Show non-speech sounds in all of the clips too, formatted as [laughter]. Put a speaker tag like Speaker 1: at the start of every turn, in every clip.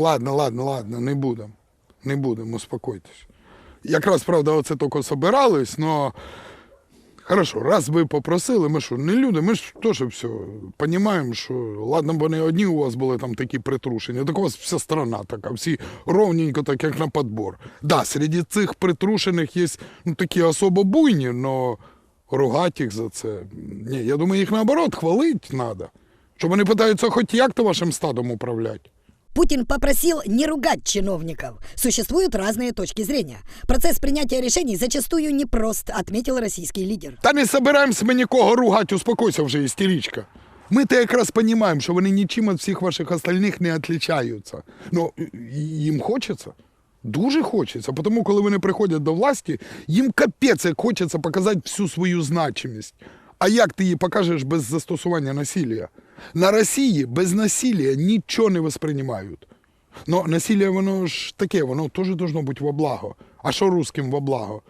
Speaker 1: Ладно, ладно, ладно, не будемо. Не будемо, успокойтесь. Якраз, правда, оце тільки собирались, но хорошо, раз ви попросили, ми що, не люди, ми ж теж все розуміємо, що ладно, бо не одні у вас були там такі притрушені, так у вас вся страна така, всі ровненько, так як на подбор. Да, серед цих притрушених є ну, такі особо буйні, але ругати їх за це. Ні, я думаю, їх наоборот хвалити треба. Щоб вони питаються хоч як-то вашим стадом управляти.
Speaker 2: Путин попросил не ругать чиновников. Существуют разные точки зрения. Процесс принятия решений зачастую непрост, отметил российский лидер.
Speaker 1: Та не собираємося ми нікого ругати, успокойся вже, істеричка. Ми то якраз розуміємо, що вони нічим від всіх ваших остальних не відрізняються. Ну, їм хочеться. Дуже хочеться, тому коли вони приходять до власті, їм капець як хочеться показати всю свою значимість. А як ти її покажеш без застосування насилля? На Росії без насилля нічого не восприймають. Но насилля, воно ж таке, воно теж должно бути во благо. А що русским во благо?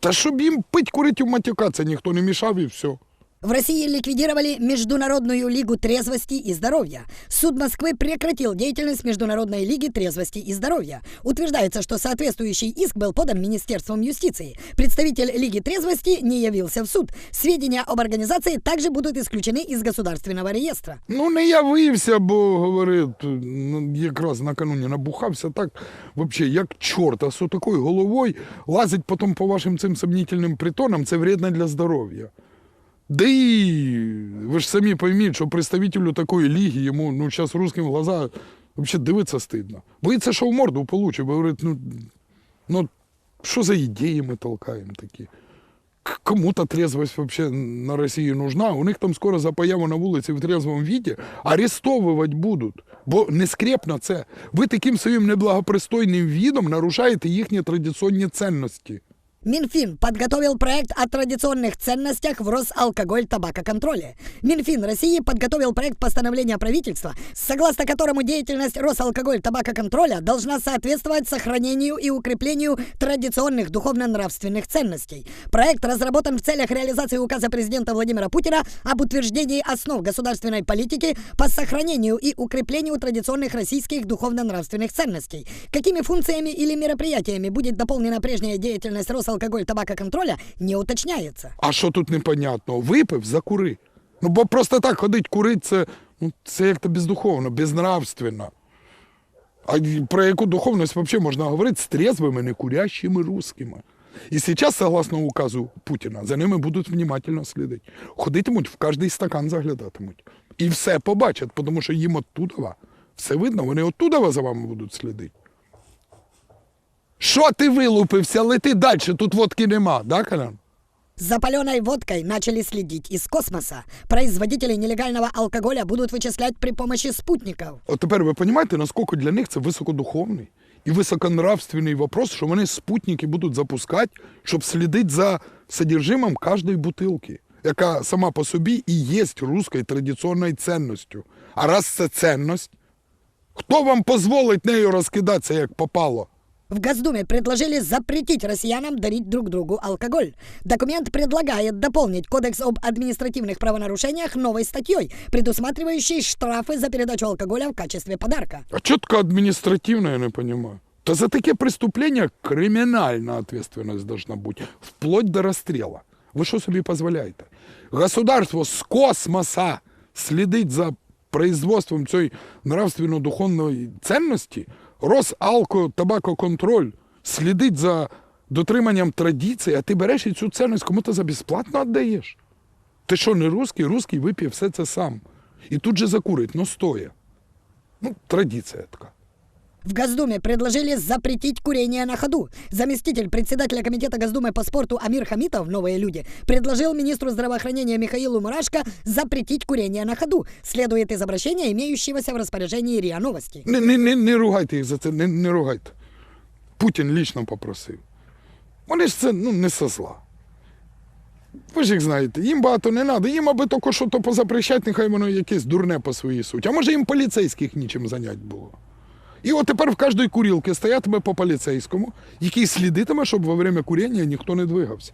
Speaker 1: Та щоб їм пить, курить і матюкатися ніхто не мішав і все.
Speaker 2: В России ликвидировали Международную лигу трезвости и здоровья. Суд Москвы прекратил деятельность Международной лиги трезвости и здоровья. Утверждается, что соответствующий иск был подан Министерством юстиции. Представитель Лиги трезвости не явился в суд. Сведения об организации также будут исключены из государственного реестра.
Speaker 1: Ну, не явився, бо говорив, ну, якраз накануні набухався так, взагалі, як чорт, а з такою головою лазить потім по вашим цим сомнительним притонам, це вредно для здоров'я. Да і ви ж самі пойміть, що представителю такої ліги йому ну, зараз русским в глаза взагалі дивитися стидно. Боїться, що в морду получить, бо говорить, ну, ну що за ідеї ми толкаємо такі? Кому-то трезвость вообще на Росії нужна. У них там скоро за появу на вулиці в трезвому віді арестовувати будуть. Бо не скрепно це. Ви таким своїм неблагопристойним відом нарушаєте їхні традиційні цінності.
Speaker 2: Минфин подготовил проект о традиционных ценностях в Росалкоголь-табакоконтроле. Минфин России подготовил проект постановления правительства, согласно которому деятельность Росалкоголь-табакоконтроля должна соответствовать сохранению и укреплению традиционных духовно-нравственных ценностей. Проект разработан в целях реализации указа президента Владимира Путина об утверждении основ государственной политики по сохранению и укреплению традиционных российских духовно-нравственных ценностей. Какими функциями или мероприятиями будет дополнена прежняя деятельность Росалкоголь-табакоконтроля, не уточняется.
Speaker 1: А що тут непонятно? Випив, закури. Ну, бо просто так ходить курить, це, ну, це як-то бездуховно, безнравственно. А про яку духовність взагалі можна говорити з трезвими, некурящими русскими. І зараз, согласно указу Путіна, за ними будуть внимательно слідити. Ходитимуть, в кожний стакан заглядатимуть. І все побачать, тому що їм оттуда все видно, вони оттуда за вами будуть слідити. Що ти вилупився? Лети далі, тут водки нема, да, Колян?
Speaker 2: За паленой водкой начали следить из космоса. Производители нелегального алкоголя будут вычислять при помощи спутников.
Speaker 1: От тепер ви розумієте, наскільки для них це високодуховний і високонравственний вопрос, що вони спутники будуть запускати, щоб слідити за содержимим кожної бутилки, яка сама по собі і є руською традиційною цінністю. А раз це цінність, хто вам дозволить нею розкидатися, як попало?
Speaker 2: В Госдуме предложили запретить россиянам дарить друг другу алкоголь. Документ предлагает дополнить Кодекс об административных правонарушениях новой статьей, предусматривающей штрафы за передачу алкоголя в качестве подарка.
Speaker 1: А чітко адміністративно, я не розумію. Та за таке преступлення кримінальна відповідальність должна бути, вплоть до розстрілу. Ви що собі дозволяєте? Государство з космоса слідить за производством цієї нравственно-духовної цінності, Росалко-табакоконтроль слідить за дотриманням традицій, а ти береш і цю цінність кому-то за безплатно віддаєш. Ти що, не русський? Русський вип'є все це сам. І тут же закурить, ну стоє. Ну, традиція така.
Speaker 2: В Госдуме предложили запретить курение на ходу. Заместитель председателя Комитета Госдумы по спорту Амир Хамитов, «Новые люди», предложил министру здравоохранения Михаилу Мурашко запретить курение на ходу. Следует из обращения, имеющегося в распоряжении РИА Новости.
Speaker 1: Не, не, не, не ругайте їх за це, не, не ругайте. Путін лічно попросив. Вони ж це ну, не со зла. Ви ж їх знаєте, їм багато не треба, їм аби тільки що то позапрещать, нехай воно якесь дурне по своїй суті. А може їм поліцейських нічим занять було. І от тепер в кожній курілці стоятиме по поліцейському, який слідитиме, щоб во время куріння ніхто не двигався.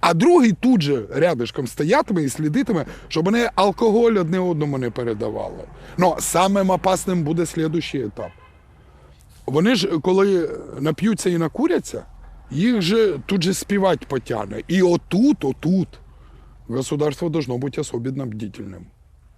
Speaker 1: А другий тут же рядишком стоятиме і слідитиме, щоб вони алкоголь одне одному не передавали. Ну, самим опасним буде слідущий етап. Вони ж, коли нап'ються і накуряться, їх же тут же співать потягне. І отут, отут государство должно бути особенно бдительним.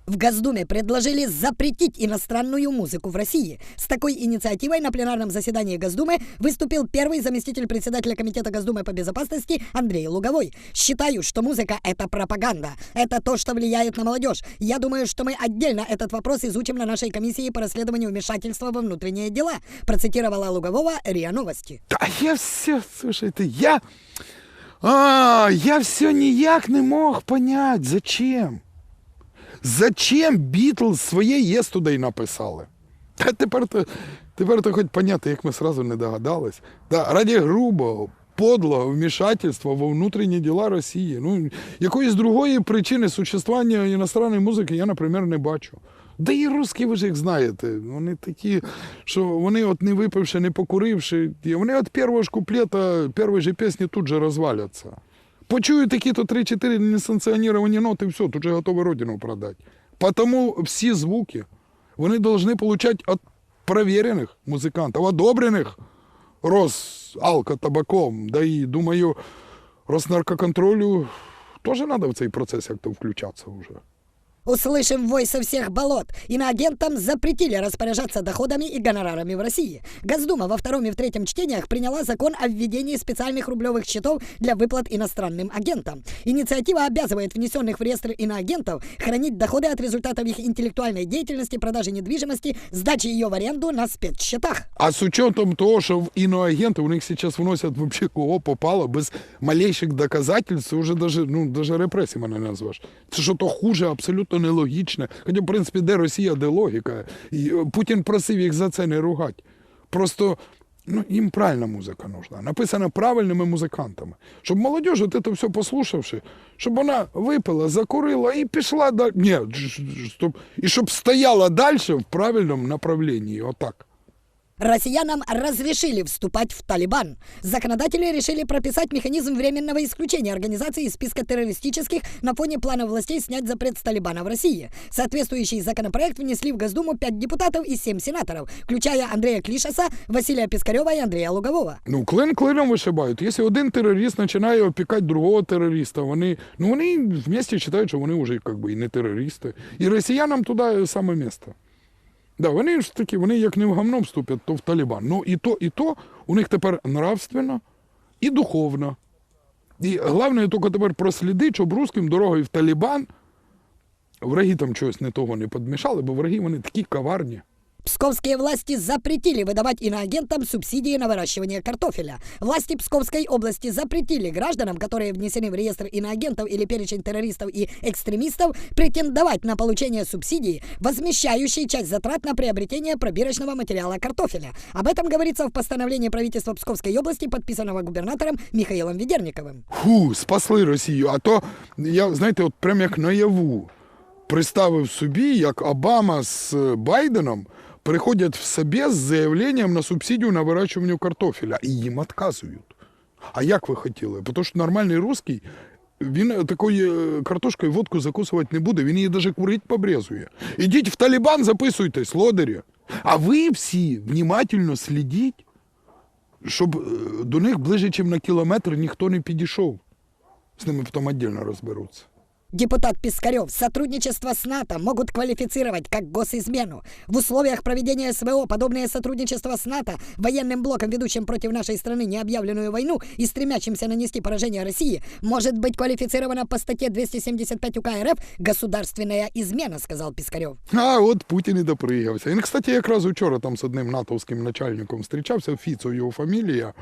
Speaker 2: В Госдуме предложили запретить иностранную музыку в России. С такой инициативой на пленарном заседании Госдумы выступил первый заместитель председателя Комитета Госдумы по безопасности Андрей Луговой. Считаю, что музыка — это пропаганда. Это то, что влияет на молодежь. Я думаю, что мы отдельно этот вопрос изучим на нашей комиссии по расследованию вмешательства во внутренние дела, процитировала Лугового РИА Новости.
Speaker 1: Та я все, слушайте, я. А, я все ніяк не мог понять, зачем? Зачем Бітлз своє єс туди й написали? Та тепер то, тепер то хоч поняти, як ми сразу не догадались. Да, раді грубого, подлого вмішательства во внутрішні діла Росії. Ну, якоїсь другої причини существування іностранної музики я, наприклад, не бачу. Да і русські, ви ж їх знаєте, вони такі, що вони от не випивши, не покуривши, вони від першого ж куплета, першої ж пісні тут же розваляться. Почують такі-то 3-4 несанкціоновані ноти, все, тут же готові родину продати. Потому всі звуки вони повинні отримати від перевірених музикантів, одобрених Росалкотабаком. Да і, думаю, Роснаркоконтролю теж треба в цей процес як-то включатися вже.
Speaker 2: Услышим вой со всех болот. Иноагентам запретили распоряжаться доходами и гонорарами в России. Госдума во втором и в третьем чтениях приняла закон о введении специальных рублевых счетов для выплат иностранным агентам. Инициатива обязывает внесенных в реестр иноагентов хранить доходы от результатов их интеллектуальной деятельности, продажи недвижимости, сдачи ее в аренду на спецсчетах.
Speaker 1: А з учетом того, що в іноагенти у них зараз вносять вообще кого попало без малейших доказательств, вже даже, ну, даже репресіями не назвеш. Це що то хуже, абсолютно нелогічне. Хоча, в принципі, де Росія, де логіка. І е, Путін просив їх за це не ругати. Просто ну, їм правильна музика нужна, написана правильними музикантами. Щоб молодіж, от це все послухавши, щоб вона випила, закурила і пішла далі. Ні, ж- І щоб стояла далі в правильному направленні. Отак.
Speaker 2: Россиянам разрешили вступать в Талибан. Законодатели решили прописать механизм временного исключения организации из списка террористических на фоне плана властей снять запрет с Талибана в России. Соответствующий законопроект внесли в Госдуму 5 депутатов и 7 сенаторов, включая Андрея Клишаса, Василия Пискарева и Андрея Лугового.
Speaker 1: Ну, клин клином вишибають. Якщо один терорист починає опікати другого терориста, вони, ну, вони вместе вважають, що вони вже как би, і не терористи. І росіянам туди саме місце. Да, вони ж такі, вони як не в гамном вступять, то в Талібан. Ну і то, і то у них тепер нравственно і духовно. І головне тільки тепер прослідити, щоб русським дорогою в Талібан враги там чогось не того не підмішали, бо враги вони такі коварні.
Speaker 2: Псковские власти запретили выдавать иноагентам субсидии на выращивание картофеля. Власти Псковской области запретили гражданам, которые внесены в реестр иноагентов или перечень террористов и экстремистов, претендовать на получение субсидии, возмещающей часть затрат на приобретение пробирочного материала картофеля. Об этом говорится в постановлении правительства Псковской области, подписанного губернатором Михаилом Ведерниковым.
Speaker 1: Фу, спасли Росію. А то я, знаєте, от прям як наяву представив собі, як Обама з е, Байденом Приходять в собі з заявленням на субсидію на вирощування картофеля, і їм відказують. А як ви хотіли? Тому що нормальний русський, він такою е, картошкою водку закусувати не буде, він її навіть курить побрезує. Ідіть в Талібан, записуйтесь, лодері. А ви всі внимательно слідіть, щоб е, до них ближче, ніж на кілометр, ніхто не підійшов. З ними потім віддільно розберуться.
Speaker 2: Депутат Пискарев, сотрудничество с НАТО могут квалифицировать как госизмену. В условиях проведения СВО подобное сотрудничество с НАТО, военным блоком, ведущим против нашей страны необъявленную войну и стремящимся нанести поражение России, может быть квалифицировано по статье 275 УК РФ «Государственная измена», сказал Пискарев.
Speaker 1: А от Путін і допригався. Він, кстати, якраз учора там з одним натовським начальником зустрічався, Фіцо його фамілія.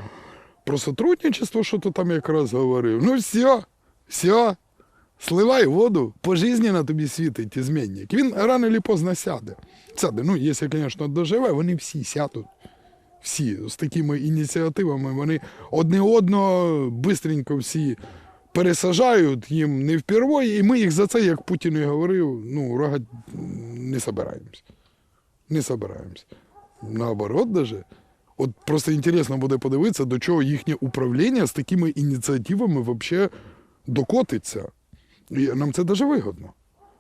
Speaker 1: Про сотрудничество, що то там якраз говорив. Ну все, все, сливай воду, пожизненно тобі світить змінник. Він рано чи поздно сяде. Сяде, ну, якщо, звісно, доживе, вони всі сядуть. Всі з такими ініціативами вони одне одного бистренько всі пересажають їм не впервой, і ми їх за це, як Путін і говорив, ну, рогать не собираємось. Не собираємось. Наоборот, даже. От просто інтересно буде подивитися, до чого їхнє управління з такими ініціативами взагалі докотиться. І нам це дуже вигодно.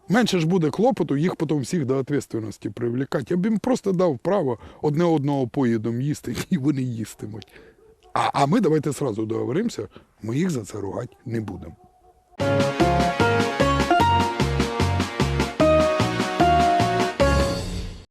Speaker 1: Менше ж буде клопоту, їх потім всіх до відповідальності привлікати. Я б їм просто дав право одне одного поїдом їсти, [laughs] і вони їстимуть. А, а ми давайте сразу договоримося, ми їх за це ругати не будемо.